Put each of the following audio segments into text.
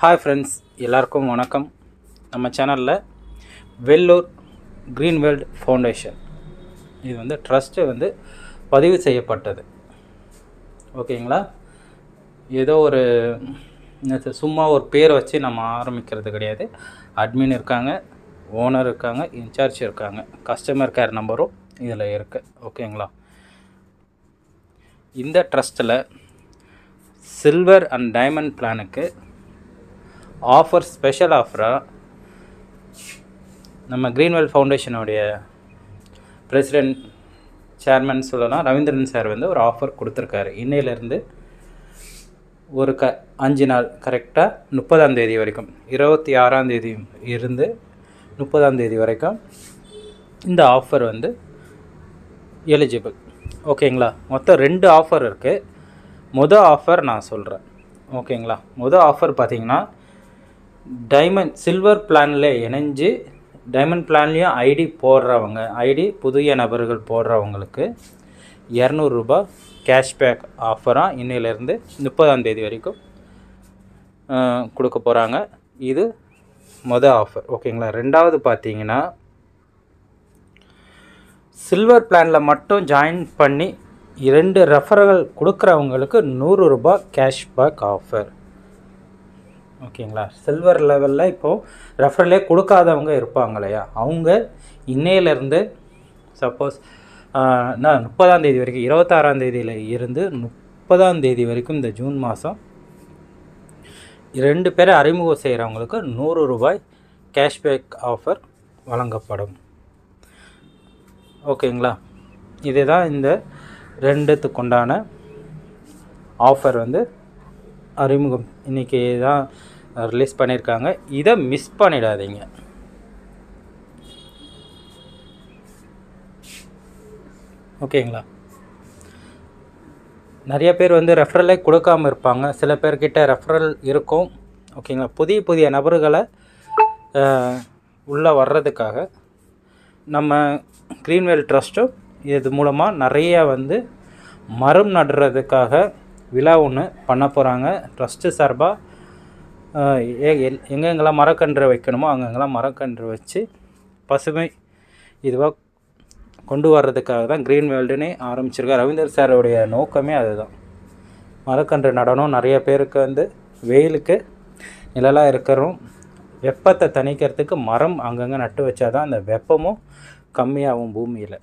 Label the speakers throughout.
Speaker 1: Hi friends எல்லாருக்கும் வணக்கம். நம்ம சேனலில் வெள்ளூர் க்ரீன் வேர்ல்டு ஃபவுண்டேஷன் இது வந்து ட்ரஸ்ட்டு வந்து பதிவு செய்யப்பட்டது. ஓகேங்களா? ஏதோ ஒரு சும்மா ஒரு பேரை வச்சு நம்ம ஆரம்பிக்கிறது கிடையாது. அட்மின் இருக்காங்க ஓனர் இருக்காங்க இன்சார்ஜ் இருக்காங்க. கஸ்டமர் கேர் நம்பரும் இதில் இருக்குது ஓகேங்களா? இந்த ட்ரஸ்ட்டில் சில்வர் அண்ட் டைமண்ட் பிளானுக்கு ஆஃபர் ஸ்பெஷல் ஆஃபராக நம்ம க்ரீன்வெல் ஃபவுண்டேஷனுடைய பிரசிடெண்ட் சேர்மன் சொல்லலாம். ரவீந்திரன் சார் வந்து ஒரு ஆஃபர் கொடுத்துருக்காரு. இன்னையிலேருந்து ஒரு க அஞ்சு நாள் கரெக்டாக முப்பதாம் தேதி வரைக்கும் இருபத்தி ஆறாம் தேதி இருந்து முப்பதாம் தேதி வரைக்கும் இந்த ஆஃபர் வந்து எலிஜிபிள் ஓகேங்களா? மொத்தம் ரெண்டு ஆஃபர் இருக்குது மொதல் ஆஃபர் நான் சொல்கிறேன் ஓகேங்களா? மொதல் ஆஃபர் பார்த்தீங்கன்னா டைமண்ட் சில்வர் பிளானில் இணைஞ்சு டைமண்ட் பிளான்லேயும் ஐடி போடுறவங்க ஐடி புதிய நபர்கள் போடுறவங்களுக்கு இரநூறுபா கேஷ்பேக் ஆஃபராக இன்னிலேருந்து முப்பதாம் தேதி வரைக்கும் கொடுக்க போகிறாங்க இது மொதல் ஆஃபர் ஓகேங்களா ரெண்டாவது பார்த்தீங்கன்னா சில்வர் பிளானில் மட்டும் ஜாயின் பண்ணி இரண்டு ரெஃபரல் கொடுக்குறவங்களுக்கு நூறு ரூபாய் கேஷ்பேக் ஆஃபர் ஓகேங்களா? சில்வர் லெவலில் இப்போது ரெஃபரலே கொடுக்காதவங்க இருப்பாங்க இல்லையா அவங்க இன்னையிலேருந்து சப்போஸ் நான் முப்பதாம் தேதி வரைக்கும் இருபத்தாறாம் தேதியில் இருந்து முப்பதாம் தேதி வரைக்கும் இந்த ஜூன் மாதம் ரெண்டு பேரை அறிமுகம் செய்கிறவங்களுக்கு நூறு ரூபாய் கேஷ்பேக் ஆஃபர் வழங்கப்படும். ஓகேங்களா? இதுதான் இந்த ரெண்டுத்துக்கு உண்டான ஆஃபர் வந்து அறிமுகம். இன்றைக்கி தான் ரிலீஸ் பண்ணியிருக்காங்க இதை மிஸ் பண்ணிடாதீங்க. ஓகேங்களா? நிறைய பேர் வந்து ரெஃபரலே கொடுக்காம இருப்பாங்க. சில பேர்கிட்ட ரெஃபரல் இருக்கும். ஓகேங்களா? புதிய புதிய நபர்களை உள்ளே வர்றதுக்காக நம்ம க்ரீன்வேல் ட்ரஸ்ட்டும் இது மூலமாக நிறைய வந்து மரம் நடுறதுக்காக விழா ஒன்று பண்ண போகிறாங்க ட்ரஸ்ட்டு சார்பாக எங்கெங்கெல்லாம் மரக்கன்று வைக்கணுமோ அங்கங்கெல்லாம் மரக்கன்று வச்சு பசுமை இதுவாக கொண்டு வர்றதுக்காக தான் க்ரீன் வேல்டுனே ஆரம்பிச்சிருக்கார். ரவீந்தர் சாருடைய நோக்கமே அதுதான். மரக்கன்று நடனம் நிறைய பேருக்கு வந்து வெயிலுக்கு நிழலாக இருக்கிறோம். வெப்பத்தை தணிக்கிறதுக்கு மரம் அங்கங்கே நட்டு வச்சா தான் அந்த வெப்பமும் கம்மியாகும் பூமியில்.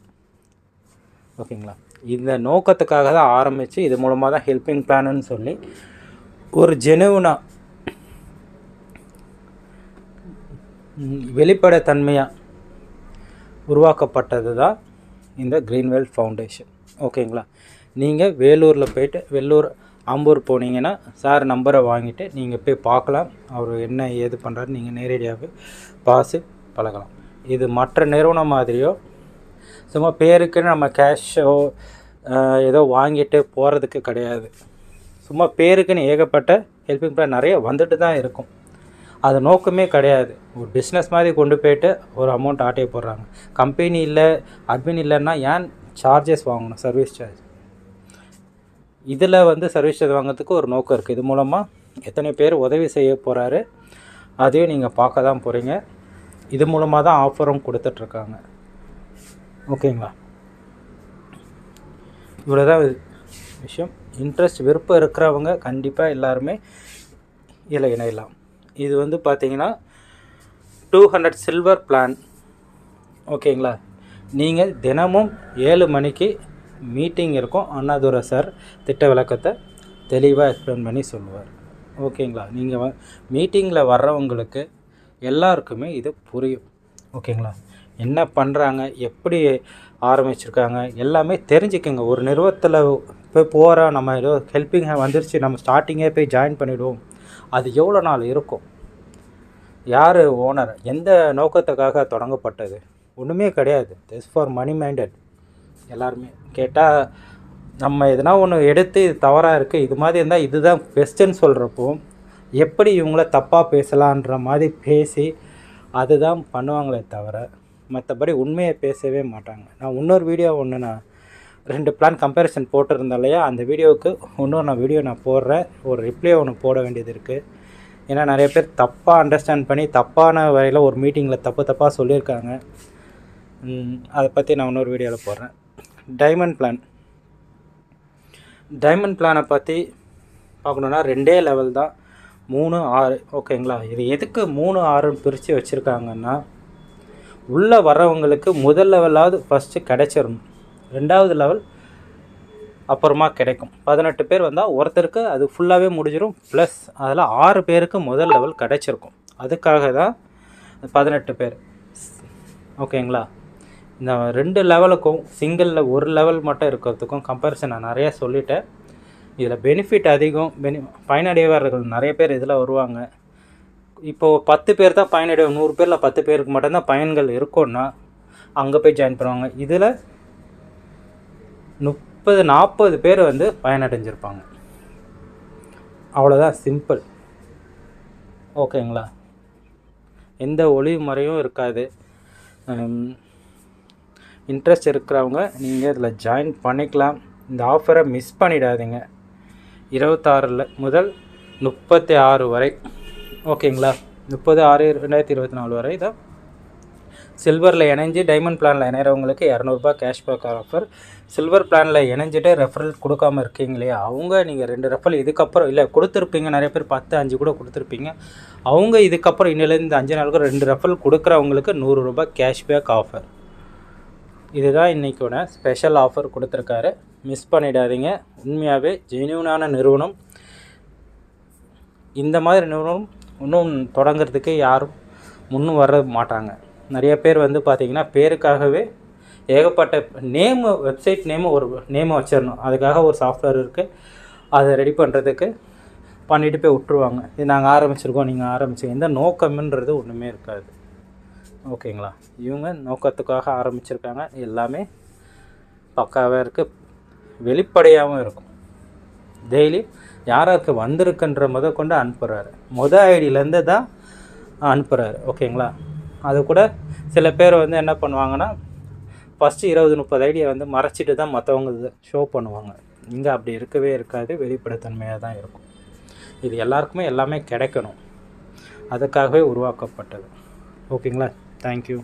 Speaker 1: ஓகேங்களா? இந்த நோக்கத்துக்காக தான் ஆரம்பித்து இது மூலமாக தான் ஹெல்பிங் பிளான்னு சொல்லி ஒரு ஜெனுவனாக வெளிப்படைத்தன்மையாக உருவாக்கப்பட்டது தான் இந்த க்ரீன்வெல் ஃபவுண்டேஷன் ஓகேங்களா? நீங்கள் வேலூரில் போயிட்டு வெள்ளூர் ஆம்பூர் போனீங்கன்னா சார் நம்பரை வாங்கிட்டு நீங்கள் போய் பார்க்கலாம். அவர் என்ன ஏது பண்ணுறாரு நீங்கள் நேரடியாகவே பாசு பழகலாம். இது மற்ற நிறுவனம் மாதிரியோ சும்மா பேருக்குன்னு நம்ம கேஷோ ஏதோ வாங்கிட்டு போகிறதுக்கு கிடையாது. சும்மா பேருக்குன்னு ஏகப்பட்ட ஹெல்பிங் பிளான் நிறைய வந்துட்டு தான் இருக்கும். அது நோக்கமே கிடையாது. ஒரு பிஸ்னஸ் மாதிரி கொண்டு போயிட்டு ஒரு அமௌண்ட் ஆட்டையை போடுறாங்க. கம்பெனி இல்லை அட்மின் இல்லைன்னா ஏன் சார்ஜஸ் வாங்கணும் சர்வீஸ் சார்ஜ் இதில் வந்து சர்வீஸ் சார்ஜ் வாங்குறதுக்கு ஒரு நோக்கம் இருக்குது இது மூலமாக எத்தனை பேர் உதவி செய்ய போகிறாரு அதையும் நீங்கள் பார்க்க தான் போகிறீங்க இது மூலமாக தான் ஆஃபரும் கொடுத்துட்ருக்காங்க ஓகேங்களா? இவ்வளோ தான் விஷயம். இன்ட்ரெஸ்ட் விருப்பம் இருக்கிறவங்க கண்டிப்பாக எல்லாருமே இதில் இணையலாம். இது வந்து பார்த்தீங்கன்னா டூ ஹண்ட்ரட் சில்வர் பிளான் ஓகேங்களா? நீங்கள் தினமும் ஏழு மணிக்கு மீட்டிங் இருக்கும். அண்ணாதுரை சார் திட்ட விளக்கத்தை தெளிவாக எக்ஸ்பிளைன் பண்ணி சொல்லுவார். ஓகேங்களா? நீங்கள் வ மீட்டிங்கில் வர்றவங்களுக்கு எல்லாருக்குமே இது புரியும். ஓகேங்களா? என்ன பண்ணுறாங்க எப்படி ஆரம்பிச்சிருக்காங்க? எல்லாமே தெரிஞ்சுக்கோங்க. ஒரு நிறுவனத்தில் போய் போகிறோம் நம்ம ஏதோ ஹெல்ப்பிங் வந்துருச்சு நம்ம ஸ்டார்டிங்கே போய் ஜாயின் பண்ணிவிடுவோம் அது எவ்வளோ நாள் இருக்கும்? யார் ஓனர்? எந்த நோக்கத்துக்காக தொடங்கப்பட்டது? ஒன்றுமே கிடையாது. திஸ் ஃபார் மணி மைண்டட் எல்லாருமே. கேட்டால் நம்ம எதனா ஒன்று எடுத்து இது தவறாக இருக்குது இது மாதிரி இருந்தால் இதுதான் பெஸ்ட்டுன்னு சொல்கிறப்போ எப்படி இவங்கள தப்பாக பேசலான்ற மாதிரி பேசி அதுதான் பண்ணுவாங்களே தவிர மற்றபடி உண்மையை பேசவே மாட்டாங்க. நான் இன்னொரு வீடியோ ஒன்று நான் ரெண்டு பிளான் கம்பேரிசன் போட்டிருந்தேன் இல்லையா? அந்த வீடியோவுக்கு இன்னொரு நான் வீடியோ நான் போடுறேன். ஒரு ரிப்ளை ஒன்று போட வேண்டியது இருக்குது ஏன்னா நிறைய பேர் தப்பாக அண்டர்ஸ்டாண்ட் பண்ணி தப்பான வரையில் ஒரு மீட்டிங்கில் தப்பு தப்பாக சொல்லியிருக்காங்க. அதை பற்றி நான் இன்னொரு வீடியோவில் போடுறேன். டைமண்ட் பிளான் டைமண்ட் பிளானை பற்றி பார்க்கணுன்னா ரெண்டே லெவல் தான். மூணு ஆறு ஓகேங்களா இது எதுக்கு மூணு ஆறுன்னு பிரித்து வச்சுருக்காங்கன்னா உள்ளே வரவங்களுக்கு முதல் லெவலாவது ஃபஸ்ட்டு கிடச்சிடணும் ரெண்டாவது லெவல் அப்புறமா கிடைக்கும். பதினெட்டு பேர் வந்தால் ஒருத்தருக்கு அது ஃபுல்லாகவே முடிஞ்சிடும் ப்ளஸ் அதில் ஆறு பேருக்கு முதல் லெவல் கிடைச்சிருக்கும். அதுக்காக தான் பதினெட்டு பேர். ஓகேங்களா? இந்த ரெண்டு லெவலுக்கும் சிங்கிளில் ஒரு லெவல் மட்டும் இருக்கிறதுக்கும் கம்பேரிசன் நான் நிறைய சொல்லிட்டேன். இதில் பெனிஃபிட் அதிகம். பெனி பயனடைவார்கள் நிறைய பேர் இதில் வருவாங்க. இப்போது பத்து பேர் தான் பயனடைய நூறு பேரில் பத்து பேருக்கு மட்டும்தான் பயன்கள் இருக்கும்னா அங்கே போய் ஜாயின் பண்ணுவாங்க. இதில் முப்பது நாற்பது பேர் வந்து பயனடைஞ்சிருப்பாங்க. அவ்வளோதான் சிம்பிள் ஓகேங்களா எந்த ஒளிவு முறையும் இருக்காது. இன்ட்ரெஸ்ட் இருக்கிறவங்க நீங்கள் இதில் ஜாயின் பண்ணிக்கலாம். இந்த ஆஃபரை மிஸ் பண்ணிடாதீங்க. இருபத்தாறில் முதல் முப்பத்தி ஆறு வரை. ஓகேங்களா முப்பது ஆறு ரெண்டாயிரத்தி இருபத்தி நாலு வரை தான் சில்வரில் இணைஞ்சு டைமண்ட் பிளானில் இணைகிறவங்களுக்கு இரநூறுபா கேஷ்பேக் ஆஃபர் சில்வர் பிளானில் இணைஞ்சிட்டு ரெஃபரல் கொடுக்காம இல்லையா அவங்க நீங்கள் ரெண்டு ரெஃபரல் இதுக்கப்புறம் இல்லை கொடுத்துருப்பீங்க நிறைய பேர் பத்து அஞ்சு கூட கொடுத்துருப்பீங்க. அவங்க இதுக்கப்புறம் இன்னிலேருந்து இந்த அஞ்சு நாளுக்கு ரெண்டு ரெஃபரல் கொடுக்குறவங்களுக்கு நூறுரூபா கேஷ்பேக் ஆஃபர் இதுதான் இன்றைக்கோட ஸ்பெஷல் ஆஃபர் கொடுத்துருக்காரு. மிஸ் பண்ணிடாதீங்க. உண்மையாகவே ஜெனியூனான நிறுவனம். இந்த மாதிரி நிறுவனம் இன்னும் தொடங்குறதுக்கு யாரும் முன்னும் வர மாட்டாங்க. நிறைய பேர் வந்து பார்த்திங்கன்னா பேருக்காகவே ஏகப்பட்ட நேமு வெப்சைட் நேமு ஒரு நேமை வச்சிடணும். அதுக்காக ஒரு சாஃப்ட்வேர் இருக்குது அதை ரெடி பண்ணுறதுக்கு பண்ணிட்டு போய் விட்ருவாங்க இது நாங்கள் ஆரம்பிச்சிருக்கோம் நீங்கள் ஆரம்பிச்சிங்க எந்த நோக்கம்ன்றது ஒன்றுமே இருக்காது. ஓகேங்களா? இவங்க நோக்கத்துக்காக ஆரம்பிச்சிருக்காங்க. எல்லாமே பக்காவாக இருக்குது வெளிப்படையாகவும் இருக்கும். டெய்லி யாராருக்கு வந்திருக்குன்ற முத கொண்டு அனுப்புகிறாரு மொதல் ஐடியிலேருந்து தான் அனுப்புகிறாரு ஓகேங்களா? அது கூட சில பேர் வந்து என்ன பண்ணுவாங்கன்னா ஃபஸ்ட்டு இருபது முப்பது ஐடியை வந்து மறைச்சிட்டு தான் மற்றவங்க ஷோ பண்ணுவாங்க. இங்கே அப்படி இருக்கவே இருக்காது வெளிப்படைத்தன்மையாக தான் இருக்கும். இது எல்லாருக்குமே எல்லாமே கிடைக்கணும். அதுக்காகவே உருவாக்கப்பட்டது. ஓகேங்களா? தேங்க்யூ